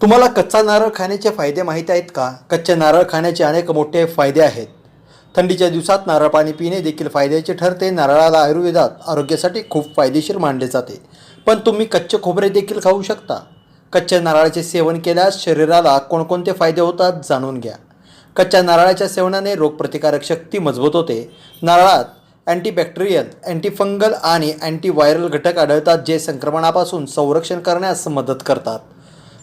तुम्हाला कच्चा नारळ खाण्याचे फायदे माहीत आहेत का? कच्चे नारळ खाण्याचे अनेक मोठे फायदे आहेत. थंडीच्या दिवसात नारळ पाणी पिणे देखील फायद्याचे ठरते. नारळाला आयुर्वेदात आरोग्यासाठी खूप फायदेशीर मानले जाते. पण तुम्ही कच्चे खोबरे देखील खाऊ शकता. कच्च्या नारळाचे सेवन केल्यास शरीराला कोणकोणते फायदे होतात जाणून घ्या. कच्च्या नारळाच्या सेवनाने रोगप्रतिकारक शक्ती मजबूत होते. नारळात अँटीबॅक्टेरियल अँटीफंगल आणि अँटीव्हायरल घटक आढळतात जे संक्रमणापासून संरक्षण करण्यास मदत करतात.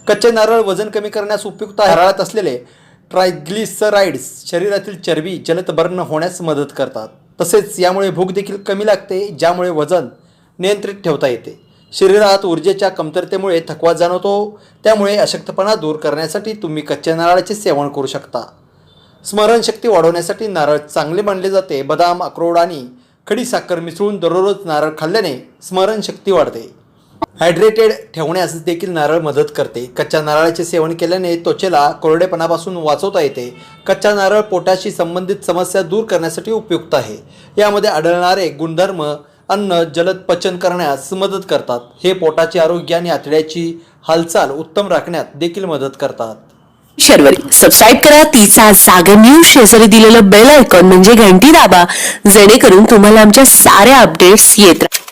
कच्चे नारळ वजन कमी करण्यास उपयुक्त आहे. नारळात असलेले ट्रायग्लिसराइड्स शरीरातील चरबी जलदबर्न होण्यास मदत करतात. तसेच यामुळे भूक देखील कमी लागते ज्यामुळे वजन नियंत्रित ठेवता येते. शरीरात ऊर्जेच्या कमतरतेमुळे थकवा जाणवतो. त्यामुळे अशक्तपणा दूर करण्यासाठी तुम्ही कच्च्या नारळाचे सेवन करू शकता. स्मरणशक्ती वाढवण्यासाठी नारळ चांगले मानले जाते. बदाम अक्रोड आणि खडी साखर मिसळून दररोज नारळ खाल्ल्याने स्मरणशक्ती वाढते. हायड्रेटेड ठेवण्यास देखील नारळ मदत करते. कच्च्या नारळाचे सेवन केल्याने त्वचेला कोरडेपणापासून वाचवता येते. कच्चा नारळ पोटाशी संबंधित समस्या दूर करण्यासाठी उपयुक्त आहे. यामध्ये आढळणारे गुणधर्म अन्न जलद पचन करण्यास मदत करतात. हे पोटाचे आरोग्य आणि आतड्याची हालचाल उत्तम राखण्यात देखील मदत करतात. शर्वरी. सबस्क्राईब करा. तिचा जागर न्यूज शेजारी दिलेलं बेल आयकॉन म्हणजे घंटी दाबा. जेणेकरून तुम्हाला आमच्या साऱ्या अपडेट्स येत राहतील